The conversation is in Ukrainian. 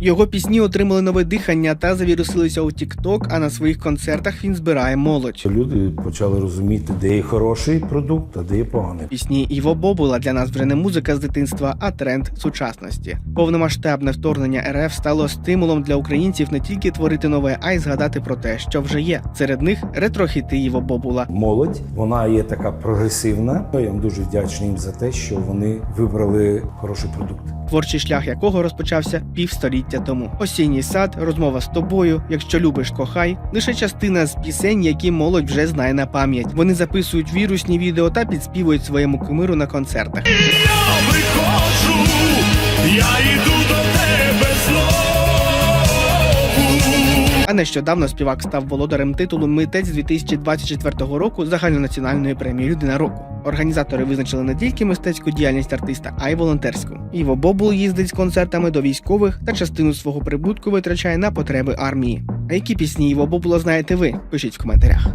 Його пісні отримали нове дихання та завірусилися у TikTok, а на своїх концертах він збирає молодь. Люди почали розуміти, де є хороший продукт, а де є поганий. Пісні Іво Бобула для нас вже не музика з дитинства, а тренд сучасності. Повномасштабне вторгнення РФ стало стимулом для українців не тільки творити нове, а й згадати про те, що вже є. Серед них ретрохіти Іво Бобула. Молодь вона є така прогресивна. Я вам дуже вдячний їм за те, що вони вибрали хороший продукт. творчий шлях якого розпочався півстоліття тому. Осінній сад, розмова з тобою, якщо любиш, кохай лише частина з пісень, які молодь вже знає на пам'ять. Вони записують вірусні відео та підспівують своєму кумиру на концертах. Я приходжу, я йду до тебе знову. А нещодавно співак став володарем титулу Митець 2024 року загальнонаціональної премії Людина року. Організатори визначили не тільки мистецьку діяльність артиста, а й волонтерську. Іво Бобул їздить з концертами до військових та частину свого прибутку витрачає на потреби армії. А які пісні Іво Бобула знаєте ви? Пишіть в коментарях.